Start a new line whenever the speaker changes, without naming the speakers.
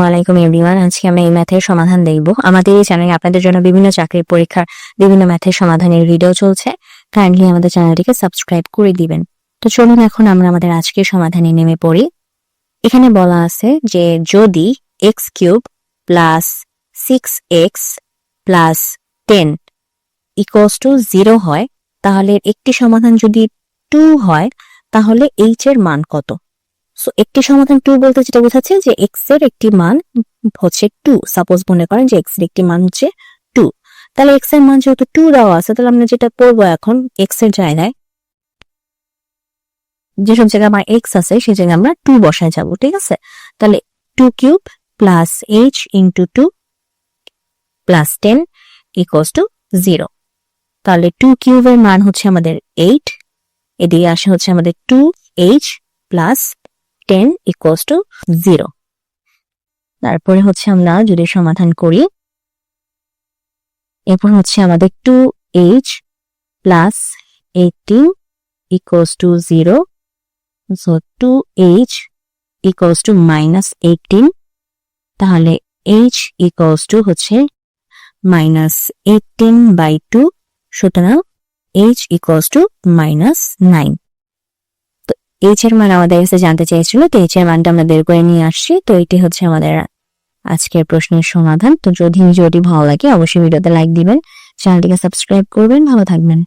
ওয়ালাইকুম এভরিওয়ান, আজকে আমরা এই ম্যাথের সমাধান দেখব। আমাদের এই চ্যানেলে আপনাদের জন্য বিভিন্ন চাকরির পরীক্ষার বিভিন্ন ম্যাথের সমাধানের ভিডিও চলছে। কাইন্ডলি আমাদের চ্যানেলটিকে সাবস্ক্রাইব করে দিবেন। তো চলুন এখন আমরা আমাদের আজকের সমাধানে নেমে পড়ি। এখানে বলা আছে যে যদি x cube plus six x plus ten equals to zero হয়, তাহলে একটি সমাধান যদি টু হয়, তাহলে এইচ এর মান কত? সো একটি সমাধান টু বলতে যেটা বোঝাচ্ছে যে এক্সের একটি মান হচ্ছে টু সাপোজ মনে করেন যে এক্সের একটি মান হচ্ছে টু তাহলে এক্সের মান যেহেতু টু দেওয়া আছে, তাহলে আমরা যেটা করব এখন এক্সের জায়গায়, যেসব জায়গায় আমার এক্স আছে, সেই জায়গায় আমরা টু বসায় যাব, ঠিক আছে? তাহলে two cube plus h into two plus ten equals to zero তাহলে টু কিউবের মান হচ্ছে আমাদের এইট এদিকে আসে হচ্ছে আমাদের two h plus ten equals to zero তারপরে হচ্ছে আমরা যদি সমাধান করি, এরপর হচ্ছে আমাদের two h plus eighteen equals to zero so two h equals to minus eighteen তাহলে এইচ ইকুয়ালস টু হচ্ছে মাইনাস এইটিন বাই টু সুতরাং h equals to minus nine h এর মান আমাদের কাছে জানতে চেয়েছিল, তো এইচ এর মানটা আমরা বের করে নিয়ে আসছি। তো এটি হচ্ছে আমাদের আজকের প্রশ্নের সমাধান। তো যদি ভিডিওটি ভালো লাগে, অবশ্যই ভিডিওতে লাইক দিবেন চ্যানেলটিকে সাবস্ক্রাইব করবেন। ভালো থাকবেন।